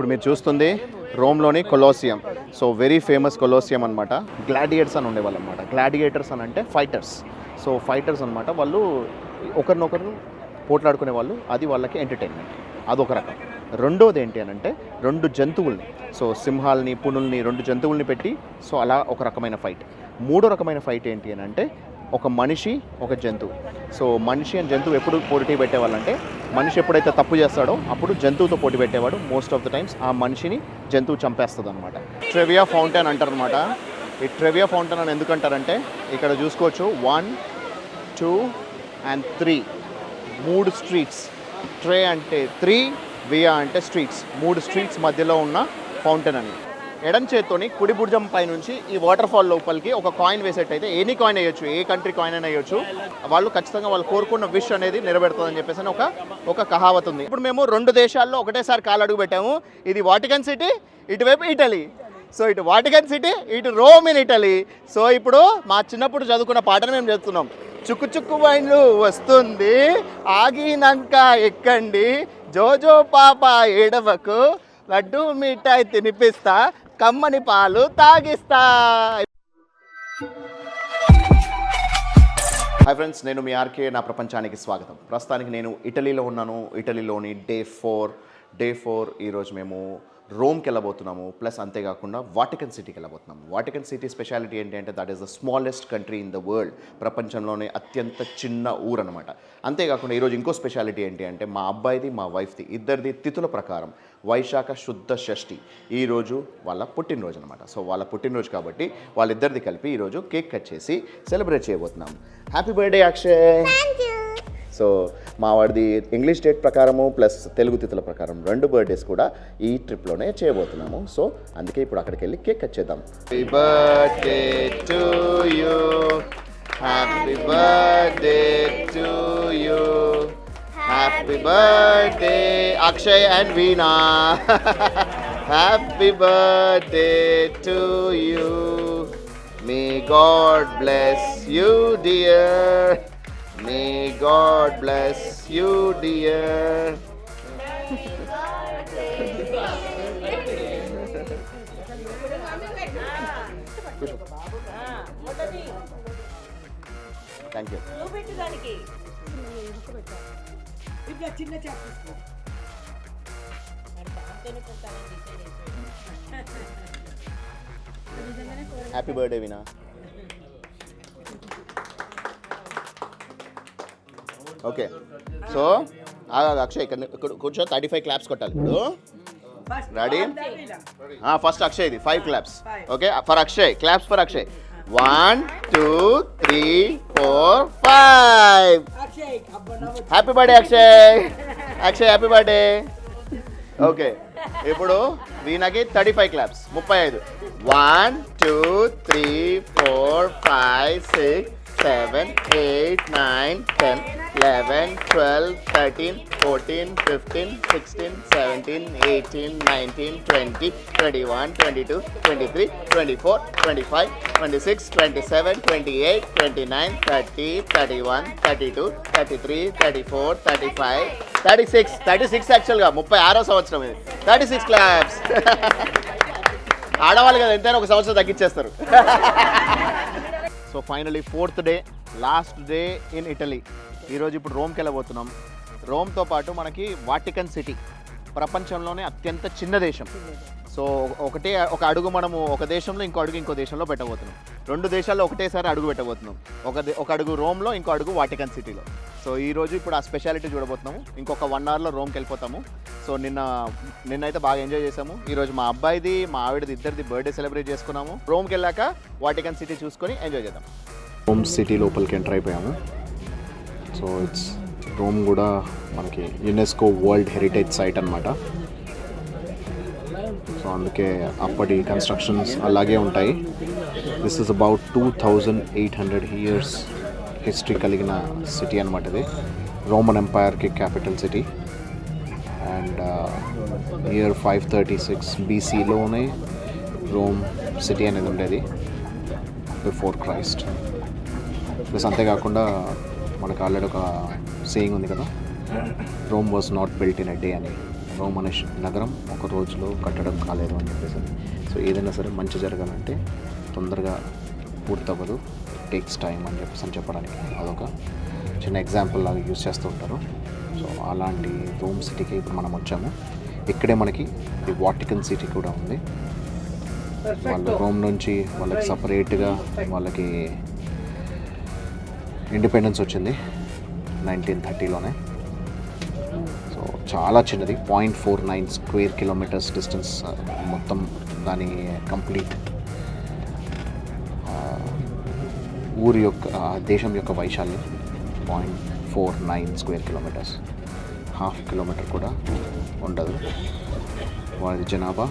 ఇప్పుడు మీరు చూస్తుంది రోమ్లోని colosseum. So very famous colosseum అనమాట గ్లాడియేటర్స్ అని ఉండేవాళ్ళు అనమాట గ్లాడియేటర్స్ అని అంటే ఫైటర్స్ సో ఫైటర్స్ అనమాట వాళ్ళు ఒకరినొకరు పోట్లాడుకునే వాళ్ళు. అది వాళ్ళకి ఎంటర్టైన్మెంట్ అదొక రకం. రెండోది ఏంటి అని అంటే రెండు జంతువుల్ని. సో సింహాల్ని పునుల్ని రెండు జంతువుల్ని పెట్టి సో అలా ఒక రకమైన ఫైట్ మూడో రకమైన ఫైట్ ఏంటి అని అంటే ఒక మనిషి ఒక జంతువు. సో మనిషి అండ్ జంతువు ఎప్పుడు పోటీ పెట్టేవాళ్ళంటే మనిషి ఎప్పుడైతే తప్పు చేస్తాడో అప్పుడు జంతువుతో పోటీ పెట్టేవాడు. మోస్ట్ ఆఫ్ ద టైమ్స్ ఆ మనిషిని జంతువు చంపేస్తుంది అనమాట ట్రెవియా ఫౌంటైన్ అంటారు అనమాట ఈ ట్రెవియా ఫౌంటైన్ అని ఎందుకంటారంటే ఇక్కడ చూసుకోవచ్చు. వన్ టూ అండ్ త్రీ మూడు స్ట్రీట్స్ ట్రే అంటే త్రీ వియా అంటే స్ట్రీట్స్ మూడు స్ట్రీట్స్ మధ్యలో ఉన్న ఫౌంటైన్ అని. ఎడం చేత్తోని కుడి భుజం పై నుంచి ఈ వాటర్ ఫాల్ లోపలికి ఒక కాయిన్ వేసేటైతే ఎనీ కాయిన్ వేయొచ్చు ఏ కంట్రీ కాయిన్ అయినా వేయొచ్చు. వాళ్ళు ఖచ్చితంగా వాళ్ళు కోరుకున్న విష్ అనేది నెరవేరుతుందని చెప్పేసి అని ఒక ఒక కహావత్ ఉంది. ఇప్పుడు మేము రెండు దేశాల్లో ఒకటేసారి కాలు అడుగు పెట్టాము. ఇది వాటికన్ సిటీ ఇటువైపు ఇటలీ సో ఇటు వాటికన్ సిటీ ఇటు రోమ్ ఇన్ ఇటలీ సో ఇప్పుడు మా చిన్నప్పుడు చదువుకున్న పాటను మేము చదువుతున్నాం చుక్కు చుక్కు వైన్లు వస్తుంది ఆగినాక ఎక్కండి. జోజో పాప ఏడవకు లడ్డు మిఠాయి తినిపిస్తా కమ్మని పాలు తాగిస్తా. హాయ్ ఫ్రెండ్స్ నేను మీ ఆర్కే నా ప్రపంచానికి స్వాగతం. ప్రస్తుతానికి నేను ఇటలీలో ఉన్నాను. ఇటలీలోని డే ఫోర్ డే ఫోర్ ఈరోజు మేము రోమ్కి వెళ్ళబోతున్నాము. ప్లస్ అంతేకాకుండా వాటికన్ సిటీకి వెళ్ళబోతున్నాము. వాటికన్ సిటీ స్పెషాలిటీ ఏంటి అంటే that is the smallest country in the world ప్రపంచంలోనే అత్యంత చిన్న ఊరు అనమాట అంతేకాకుండా ఈరోజు ఇంకో స్పెషాలిటీ ఏంటి అంటే మా అబ్బాయిది మా వైఫ్ది ఇద్దరిది తిథుల ప్రకారం వైశాఖ శుద్ధ షష్ఠి. ఈరోజు వాళ్ళ పుట్టినరోజు అనమాట. సో వాళ్ళ పుట్టినరోజు కాబట్టి వాళ్ళిద్దరిది కలిపి ఈరోజు కేక్ కట్ చేసి సెలబ్రేట్ చేయబోతున్నాం. హ్యాపీ బర్త్డే అక్షయ్ సో మా వాడిది ఇంగ్లీష్ డేట్ ప్రకారము ప్లస్ తెలుగు తిథుల ప్రకారం రెండు బర్త్డేస్ కూడా ఈ ట్రిప్లోనే చేయబోతున్నాము. సో అందుకే ఇప్పుడు అక్కడికి వెళ్ళి కేక్ కట్ చేద్దాం. Happy birthday to you happy birthday you Akshay and Veena happy birthday to you may God bless you dear May God bless you, dear. Thank you ఇట్లా చిన్న చేప తీసుకో. Happy birthday Veena okay. So ఆగా అక్షయ్ ఇక్కడ ఇక్కడ కూర్చో thirty five claps కొట్టాలి. ఇప్పుడు? ఇలా. ఫస్ట్ అక్షయ్ ఇది five claps okay for Akshay claps for Akshay. One two three four five happy birthday Akshay. Akshay happy birthday okay ఇప్పుడు వీణకి థర్టీ ఫైవ్ క్లాప్స్ ముప్పై ఐదు. One two three four five six seven eight nine ten eleven twelve thirteen fourteen fifteen sixteen seventeen eighteen nineteen twenty twenty one twenty two twenty three twenty four twenty five twenty six twenty seven twenty eight twenty nine thirty thirty one thirty two thirty three thirty four thirty five thirty six thirty six యాక్చువల్గా ముప్పై ఆరో సంవత్సరం ఇది. Thirty six claps ఆడవాళ్ళు కదా ఎంతైనా ఒక సంవత్సరం తగ్గించేస్తారు. So finally fourth day last day in Italy. ఈరోజు ఇప్పుడు రోమ్కి వెళ్ళబోతున్నాం రోమ్తో పాటు మనకి వాటికన్ సిటీ ప్రపంచంలోనే అత్యంత చిన్న దేశం. సో ఒకటే ఒక అడుగు మనము ఒక దేశంలో ఇంకో అడుగు ఇంకో దేశంలో పెట్టబోతున్నాం. రెండు దేశాల్లో ఒకటేసారి అడుగు పెట్టబోతున్నాం. ఒక దే- ఒక అడుగు రోమ్లో ఇంకో అడుగు వాటికన్ సిటీలో. సో ఈ రోజు ఇప్పుడు ఆ స్పెషాలిటీ చూడబోతున్నాము. ఇంకొక వన్ అవర్లో రోమ్కి వెళ్ళిపోతాము. సో నిన్న నిన్నైతే బాగా ఎంజాయ్ చేసాము ఈరోజు మా అబ్బాయిది మా ఆవిడది ఇద్దరిది బర్త్డే సెలబ్రేట్ చేసుకున్నాము. రోమ్కి వెళ్ళాక వాటికన్ సిటీ చూసుకొని ఎంజాయ్ చేద్దాం. రోమ్ సిటీ లోపలికి ఎంటర్ అయిపోయాము. సో ఇట్స్ రోమ్ కూడా మనకి యునెస్కో వరల్డ్ హెరిటేజ్ సైట్ అనమాట సో అందుకే అప్పటి కన్స్ట్రక్షన్స్ అలాగే ఉంటాయి. This is about two thousand eight hundred years history కలిగిన సిటీ అనమాట ఇది. Roman ఎంపైర్కి capital city and year five thirty six బీసీలోనే Rome city అనేది ఉండేది. బిఫోర్ క్రైస్ట్ ప్లస్ అంతేకాకుండా మనకు ఆల్రెడీ ఒక సేయింగ్ ఉంది కదా. Rome was not built in a day అని. ష- నగరం ఒక రోజులో కట్టడం కాలేదు అని చెప్పేసి సో ఏదైనా సరే మంచి జరగాలంటే తొందరగా పూర్తవ్వదు టేక్స్ టైం అని చెప్పేసి అని చెప్పడానికి అదొక చిన్న ఎగ్జాంపుల్ లాగా యూజ్ చేస్తూ ఉంటారు. సో అలాంటి రోమ్ సిటీకి ఇప్పుడు మనం వచ్చాము. ఇక్కడే మనకి ది వాటికన్ సిటీ కూడా ఉంది. వాళ్ళు రోమ్ నుంచి వాళ్ళకి సపరేట్గా వాళ్ళకి ఇండిపెండెన్స్ వచ్చింది. నైన్టీన్ థర్టీలోనే చాలా చిన్నది. Point four nine square kilometres distance మొత్తం దాని కంప్లీట్ uh, ఊరి యొక్క uh, దేశం యొక్క వైశాల్యం. Point four nine square kilometres half kilometre కూడా ఉండదు. వారి జనాభా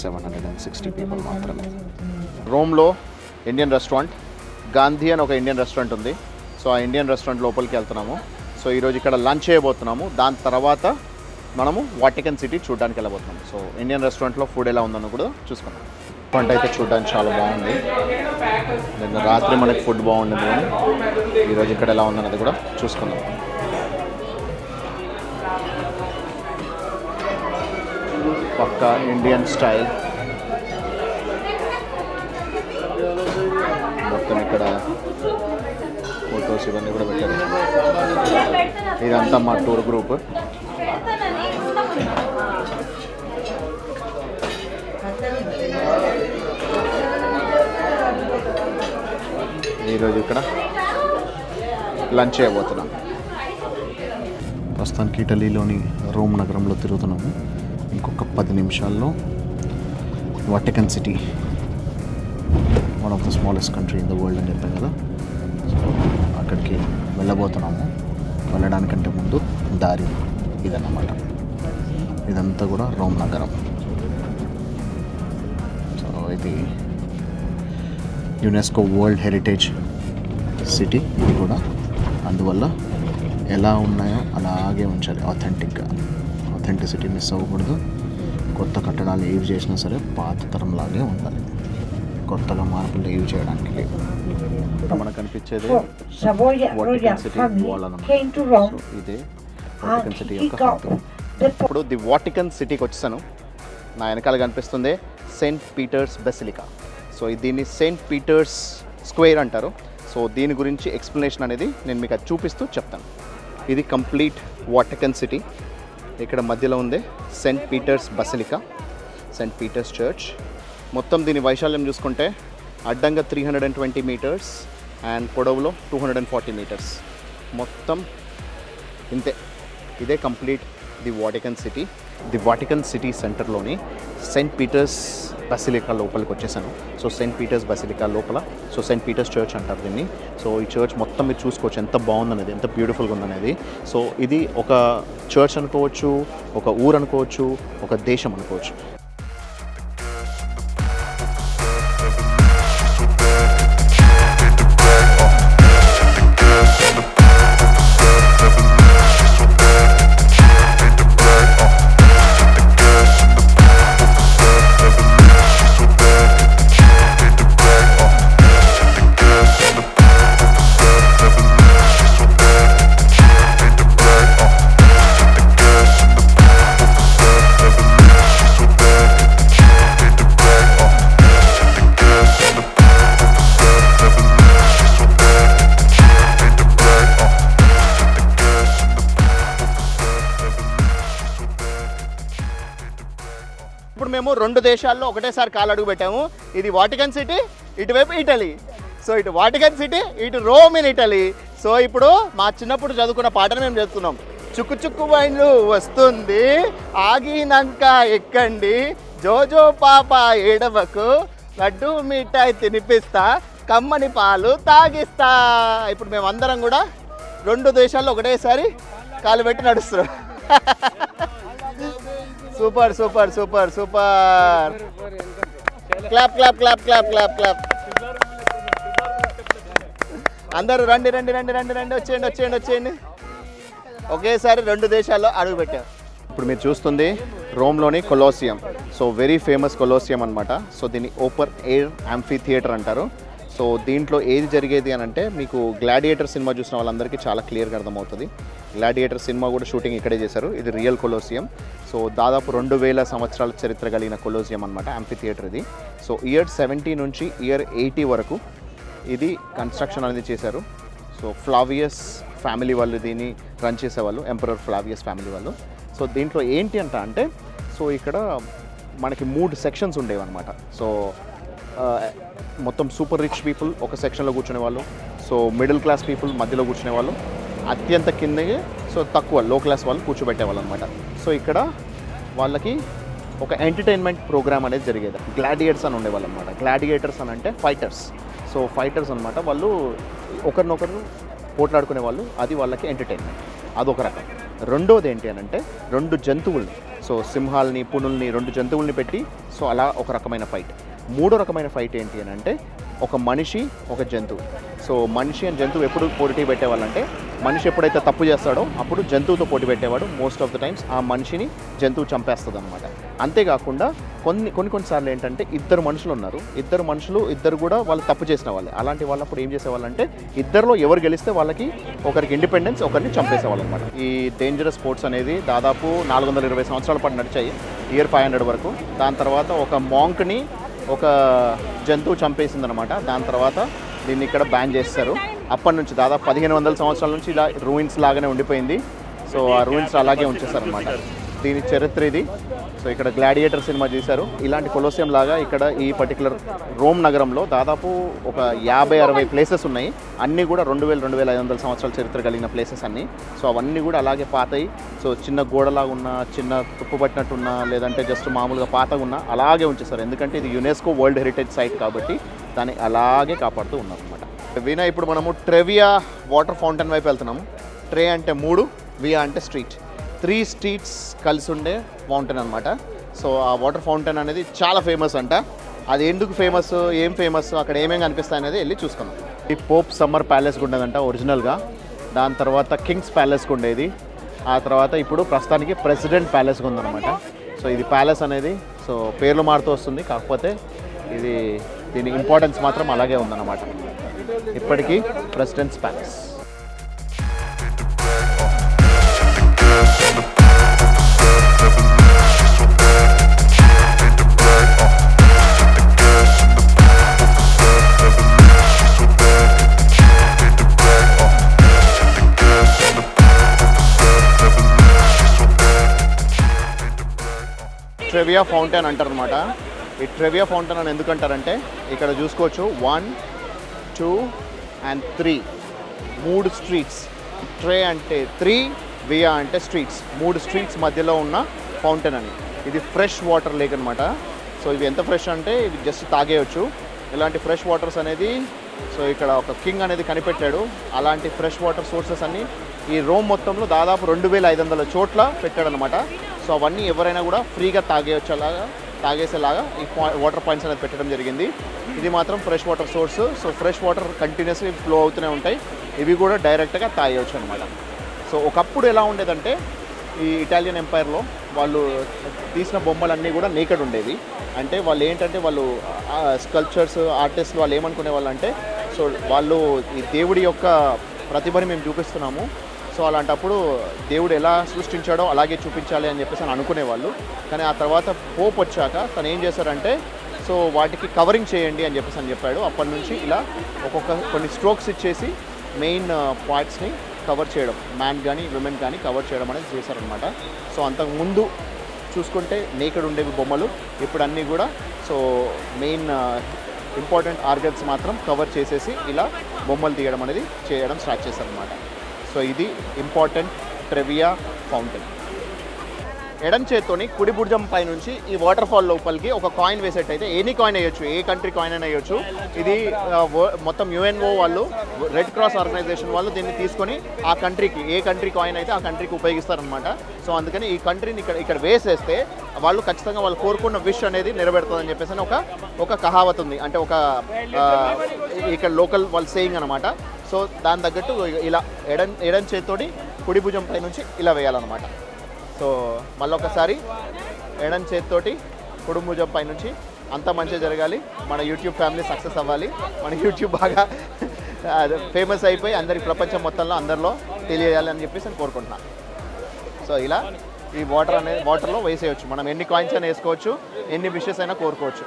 seven hundred and sixty people మాత్రమే. రోమ్లో ఇండియన్ రెస్టారెంట్ గాంధీ అని ఒక ఇండియన్ రెస్టారెంట్ ఉంది. సో ఆ ఇండియన్ రెస్టారెంట్ లోపలికి వెళ్తున్నాము. సో ఈరోజు ఇక్కడ లంచ్ చేయబోతున్నాము. దాని తర్వాత మనము వాటికన్ సిటీ చూడడానికి వెళ్ళబోతున్నాము సో ఇండియన్ రెస్టారెంట్లో ఫుడ్ ఎలా ఉందని కూడా చూసుకున్నాం వంట అయితే చూడడానికి చాలా బాగుంది. నిన్న రాత్రి మనకి ఫుడ్ బాగుండదు కానీ ఈరోజు ఇక్కడ ఎలా ఉందన్నది కూడా చూసుకుందాం. పక్కా ఇండియన్ స్టైల్. మొత్తం ఇక్కడ ఫొటోస్ ఇవన్నీ కూడా పెట్టారు. ఇదంతా మా టూర్ గ్రూప్. ఈరోజు ఇక్కడ లంచ్ చేయబోతున్నాం. ప్రస్తుతానికి ఇటలీలోని రోమ్ నగరంలో తిరుగుతున్నాము. ఇంకొక పది నిమిషాల్లో Vatican city one of the smallest country in the world అని చెప్పాను కదా. సో అక్కడికి వెళ్ళబోతున్నాము. వెళ్ళడానికంటే ముందు దారి ఇదన్నమాట. ఇదంతా కూడా రోమ్ నగరం. సో ఇది యునెస్కో వరల్డ్ హెరిటేజ్ సిటీ. ఇది కూడా అందువల్ల ఎలా ఉన్నాయో అలాగే ఉంచాలి. ఆథెంటిక్గా ఆథెంటిసిటీ మిస్ అవ్వకూడదు. కొత్త కట్టడాలు ఏవి చేసినా సరే పాత తరంలాగే ఉండాలి. కొత్తగా మార్పులు ఏవి చేయడానికి లేదు ఇక్కడ మనకు కనిపించేది For Savoia Vatican royal City family wall అన్నమాట. came to సో Rome ఇదే వాటికన్ సిటీ యొక్క ఇప్పుడు ది వాటికన్ సిటీకి వచ్చేసాను. నా వెనకాల కనిపిస్తుంది సెయింట్ పీటర్స్ బెసిలికా. సో దీన్ని సెయింట్ పీటర్స్ స్క్వేర్ అంటారు. సో దీని గురించి ఎక్స్ప్లెనేషన్ అనేది నేను మీకు అది చూపిస్తూ చెప్తాను. ఇది కంప్లీట్ వాటికన్ సిటీ. ఇక్కడ మధ్యలో ఉంది Saint Peter's Basilica Saint Peter's church. మొత్తం దీని వైశాల్యం చూసుకుంటే అడ్డంగా three hundred and twenty metres and పొడవులో two hundred and forty metres. మొత్తం ఇంతే. ఇదే complete the Vatican City. The Vatican City సెంటర్లోని Saint Peter's basilica లోపలికి వచ్చేసాను సో సెయింట్ పీటర్స్ బసిలికా లోపల సో సెయింట్ పీటర్స్ చర్చ్ అంటారు దీన్ని. సో ఈ చర్చ్ మొత్తం మీరు చూసుకోవచ్చు ఎంత బాగుందనేది ఎంత బ్యూటిఫుల్గా ఉందనేది. సో ఇది ఒక చర్చ్ అనుకోవచ్చు ఒక ఊరు అనుకోవచ్చు ఒక దేశం అనుకోవచ్చు. ఇప్పుడు మేము రెండు దేశాల్లో ఒకటేసారి కాలు అడుగు పెట్టాము. ఇది వాటికన్ సిటీ ఇటువైపు ఇటలీ. సో ఇటు వాటికన్ సిటీ ఇటు రోమ్ ఇన్ ఇటలీ. సో ఇప్పుడు మా చిన్నప్పుడు చదువుకున్న పాటను మేము చదువుతున్నాం చుక్కు చుక్కు వైన్లు వస్తుంది ఆగినాక ఎక్కండి. జోజో పాప ఏడవకు లడ్డు మిఠాయి తినిపిస్తా కమ్మని పాలు తాగిస్తా. ఇప్పుడు మేమందరం కూడా రెండు దేశాల్లో ఒకటేసారి కాలు పెట్టి నడుస్తున్నాం. Super super super super. Clap clap clap clap clap clap అందరూ రండి రండి రండి రండి రండి వచ్చేయండి వచ్చేయండి వచ్చేయండి. ఒకేసారి రెండు దేశాల్లో అడుగు పెట్టారు. ఇప్పుడు మీరు చూస్తుంది రోమ్లోని colosseum. So very famous colosseum అనమాట సో దీన్ని ఓపెన్ ఎయిర్ యాంఫీ థియేటర్ అంటారు. సో దీంట్లో ఏది జరిగేది అని అంటే మీకు గ్లాడియేటర్ సినిమా చూసిన వాళ్ళందరికీ చాలా క్లియర్గా అర్థమవుతుంది. గ్లాడియేటర్ సినిమా కూడా షూటింగ్ ఇక్కడే చేశారు. ఇది రియల్ కొలోసియం సో దాదాపు రెండు వేల సంవత్సరాల చరిత్ర కలిగిన కొలోసియం అనమాట అంపి థియేటర్ ఇది. సో ఇయర్ సెవెంటీ నుంచి ఇయర్ ఎయిటీ వరకు ఇది కన్స్ట్రక్షన్ అనేది చేశారు. సో ఫ్లావియస్ ఫ్యామిలీ వాళ్ళు దీన్ని రన్ చేసేవాళ్ళు ఎంపరర్ ఫ్లావియస్ ఫ్యామిలీ వాళ్ళు. సో దీంట్లో ఏంటి అంట అంటే సో ఇక్కడ మనకి మూడు సెక్షన్స్ ఉండేవి అనమాట సో మొత్తం సూపర్ రిచ్ పీపుల్ ఒక సెక్షన్లో కూర్చునే వాళ్ళు సో మిడిల్ క్లాస్ పీపుల్ మధ్యలో కూర్చునే వాళ్ళు అత్యంత కిందకి సో తక్కువ లో క్లాస్ వాళ్ళు కూర్చోబెట్టేవాళ్ళు అనమాట సో ఇక్కడ వాళ్ళకి ఒక ఎంటర్టైన్మెంట్ ప్రోగ్రామ్ అనేది జరిగేది. గ్లాడియేటర్స్ అని ఉండేవాళ్ళు అనమాట గ్లాడియేటర్స్ అని అంటే ఫైటర్స్ సో ఫైటర్స్ అనమాట వాళ్ళు ఒకరినొకరు పోట్లాడుకునే వాళ్ళు అది వాళ్ళకి ఎంటర్టైన్మెంట్ అదొక రకం. రెండోది ఏంటి అని అంటే రెండు జంతువుల్ని సో సింహాల్ని పునుల్ని రెండు జంతువుల్ని పెట్టి సో అలా ఒక రకమైన ఫైట్ మూడో రకమైన ఫైట్ ఏంటి అని అంటే ఒక మనిషి ఒక జంతువు. సో మనిషి అండ్ జంతువు ఎప్పుడు పోటీ పెట్టేవాళ్ళంటే మనిషి ఎప్పుడైతే తప్పు చేస్తాడో అప్పుడు జంతువుతో పోటీ పెట్టేవాడు. మోస్ట్ ఆఫ్ ద టైమ్స్ ఆ మనిషిని జంతువు చంపేస్తుంది అనమాట అంతేకాకుండా కొన్ని కొన్ని కొన్నిసార్లు ఏంటంటే ఇద్దరు మనుషులు ఉన్నారు. ఇద్దరు మనుషులు ఇద్దరు కూడా వాళ్ళు తప్పు చేసిన వాళ్ళే. అలాంటి వాళ్ళప్పుడు ఏం చేసేవాళ్ళంటే ఇద్దరిలో ఎవరు గెలిస్తే వాళ్ళకి ఒకరికి ఇండిపెండెన్స్ ఒకరిని చంపేసేవాళ్ళు అనమాట ఈ డేంజరస్ స్పోర్ట్స్ అనేది దాదాపు నాలుగు వందల ఇరవై సంవత్సరాల పాటు నడిచాయి. ఇయర్ ఫైవ్ హండ్రెడ్ వరకు. దాని తర్వాత ఒక మాంక్ని ఒక జంతువు చంపేసింది అనమాట దాని తర్వాత దీన్ని ఇక్కడ బ్యాన్ చేస్తారు. అప్పటి నుంచి దాదాపు పదిహేను వందల సంవత్సరాల నుంచి ఇలా రూయిన్స్ లాగానే ఉండిపోయింది. సో ఆ రూయిన్స్ అలాగే ఉంచేస్తారు అనమాట దీని చరిత్ర ఇది. సో ఇక్కడ గ్లాడియేటర్ సినిమా చేశారు. ఇలాంటి కొలోసియం లాగా ఇక్కడ ఈ పర్టికులర్ రోమ్ నగరంలో దాదాపు ఒక యాభై అరవై ప్లేసెస్ ఉన్నాయి. అన్నీ కూడా రెండు వేల రెండు వేల ఐదు వందల సంవత్సరాల చరిత్ర కలిగిన ప్లేసెస్ అన్నీ. సో అవన్నీ కూడా అలాగే పాతయి. సో చిన్న గోడలాగా ఉన్న చిన్న తుప్పు పట్టినట్టున్న లేదంటే జస్ట్ మామూలుగా పాతగా ఉన్న అలాగే ఉంచేస్తారు ఎందుకంటే ఇది యునెస్కో వరల్డ్ హెరిటేజ్ సైట్ కాబట్టి దాన్ని అలాగే కాపాడుతూ ఉన్నారు అనమాట వీణా ఇప్పుడు మనము ట్రెవియా వాటర్ ఫౌంటైన్ వైపు వెళ్తున్నాము ట్రే అంటే మూడు వియా అంటే స్ట్రీట్ త్రీ స్ట్రీట్స్ కలిసి ఉండే ఫౌంటైన్ అనమాట సో ఆ వాటర్ ఫౌంటైన్ అనేది చాలా ఫేమస్ అంట. అది ఎందుకు ఫేమస్ ఏం ఫేమస్ అక్కడ ఏమేమి కనిపిస్తాయి అనేది వెళ్ళి చూసుకుందాం. ఈ పోప్ సమ్మర్ ప్యాలెస్ ఉండేదంట ఒరిజినల్గా. దాని తర్వాత కింగ్స్ ప్యాలెస్ ఉండేది. ఆ తర్వాత ఇప్పుడు ప్రస్తుతానికి ప్రెసిడెంట్ ప్యాలెస్ ఉందన్నమాట. సో ఇది ప్యాలెస్ అనేది సో పేర్లు మారుతూ వస్తుంది. కాకపోతే ఇది దీని ఇంపార్టెన్స్ మాత్రం అలాగే ఉందన్నమాట. ఇప్పటికీ ప్రెసిడెంట్స్ ప్యాలెస్. ట్రెవియా ఫౌంటైన్ అంటారనమాట ఈ ట్రెవియా ఫౌంటైన్ అని ఎందుకు అంటారంటే ఇక్కడ చూసుకోవచ్చు. వన్ టూ అండ్ త్రీ మూడు స్ట్రీట్స్ ట్రే అంటే త్రీ వియా అంటే స్ట్రీట్స్ మూడు స్ట్రీట్స్ మధ్యలో ఉన్న ఫౌంటైన్ అని. ఇది ఫ్రెష్ వాటర్ లేక్ అనమాట సో ఇవి ఎంత ఫ్రెష్ అంటే ఇవి జస్ట్ తాగేయచ్చు. ఇలాంటి ఫ్రెష్ వాటర్స్ అనేది సో ఇక్కడ ఒక కింగ్ అనేది కనిపెట్టాడు. అలాంటి ఫ్రెష్ వాటర్ సోర్సెస్ అన్ని ఈ రోమ్ మొత్తంలో దాదాపు రెండు వేల ఐదు వందల చోట్ల పెట్టాడనమాట సో అవన్నీ ఎవరైనా కూడా ఫ్రీగా తాగేయచ్చు తాగేసేలాగా ఈ వాటర్ పాయింట్స్ అనేది పెట్టడం జరిగింది. ఇది మాత్రం fresh water source. So fresh water continuously flow అవుతూనే ఉంటాయి. ఇవి కూడా డైరెక్ట్గా తాగేయచ్చు అనమాట సో ఒకప్పుడు ఎలా ఉండేదంటే ఈ ఇటాలియన్ ఎంపైర్లో వాళ్ళు తీసిన బొమ్మలన్నీ కూడా నేకడ్ ఉండేవి. అంటే వాళ్ళు ఏంటంటే వాళ్ళు స్కల్ప్చర్స్ ఆర్టిస్ట్లు వాళ్ళు ఏమనుకునే వాళ్ళు అంటే సో వాళ్ళు ఈ దేవుడి యొక్క ప్రతిభని మేము చూపిస్తున్నాము. సో అలాంటప్పుడు దేవుడు ఎలా సృష్టించాడో అలాగే చూపించాలి అని చెప్పేసి అని అనుకునేవాళ్ళు. కానీ ఆ తర్వాత పోప్ వచ్చాక తను ఏం చేశారంటే సో వాటికి కవరింగ్ చేయండి అని చెప్పేసి అని చెప్పాడు. అప్పటి నుంచి ఇలా ఒక్కొక్క కొన్ని స్ట్రోక్స్ ఇచ్చేసి మెయిన్ పార్ట్స్ని కవర్ చేయడం మ్యాన్ కానీ విమెన్ కానీ కవర్ చేయడం అనేది చేశారనమాట సో అంతకు ముందు చూసుకుంటే నేకడ్ ఉండేవి బొమ్మలు ఇప్పుడు అన్నీ కూడా సో మెయిన్ ఇంపార్టెంట్ ఆర్గన్స్ మాత్రం కవర్ చేసేసి ఇలా బొమ్మలు తీయడం అనేది చేయడం స్టార్ట్ చేశారనమాట సో ఇది ఇంపార్టెంట్ ట్రెవియా ఫౌంటైన్ ఎడం చేత్తోని కుడి భుజం పై నుంచి ఈ వాటర్ ఫాల్ లోపలికి ఒక కాయిన్ వేసేటైతే ఎనీ కాయిన్ వేయొచ్చు? ఏ కంట్రీ కాయిన్ అయినా వేయొచ్చు. ఇది మొత్తం యుఎన్ఓ వాళ్ళు రెడ్ క్రాస్ ఆర్గనైజేషన్ వాళ్ళు దీన్ని తీసుకొని ఆ కంట్రీకి ఏ కంట్రీ కాయిన్ అయితే ఆ కంట్రీకి ఉపయోగిస్తారనమాట సో అందుకని ఈ కంట్రీని ఇక్కడ ఇక్కడ వేసేస్తే వాళ్ళు ఖచ్చితంగా వాళ్ళు కోరుకున్న విష్ అనేది నెరవేరుతుందని చెప్పేసి ఒక ఒక కహావత్ ఉంది. అంటే ఒక ఇక్కడ లోకల్ వాళ్ళు సేయింగ్ అనమాట సో దాని తగ్గట్టు ఇలా ఎడం ఎడం చేతితోటి కుడి భుజం పై నుంచి ఇలా వేయాలన్నమాట. సో మళ్ళొకసారి ఎడం చేతితోటి భుజం పై నుంచి అంతా మంచిగా జరగాలి. మన యూట్యూబ్ ఫ్యామిలీ సక్సెస్ అవ్వాలి. మన యూట్యూబ్ బాగా ఫేమస్ అయిపోయి అందరి ప్రపంచం మొత్తంలో అందరిలో తెలియజేయాలని చెప్పేసి నేను కోరుకుంటున్నాను సో ఇలా ఈ వాటర్ అనేది వాటర్లో వేసేయచ్చు. మనం ఎన్ని కాయిన్స్ అయినా వేసుకోవచ్చు ఎన్ని విషెస్ అయినా కోరుకోవచ్చు.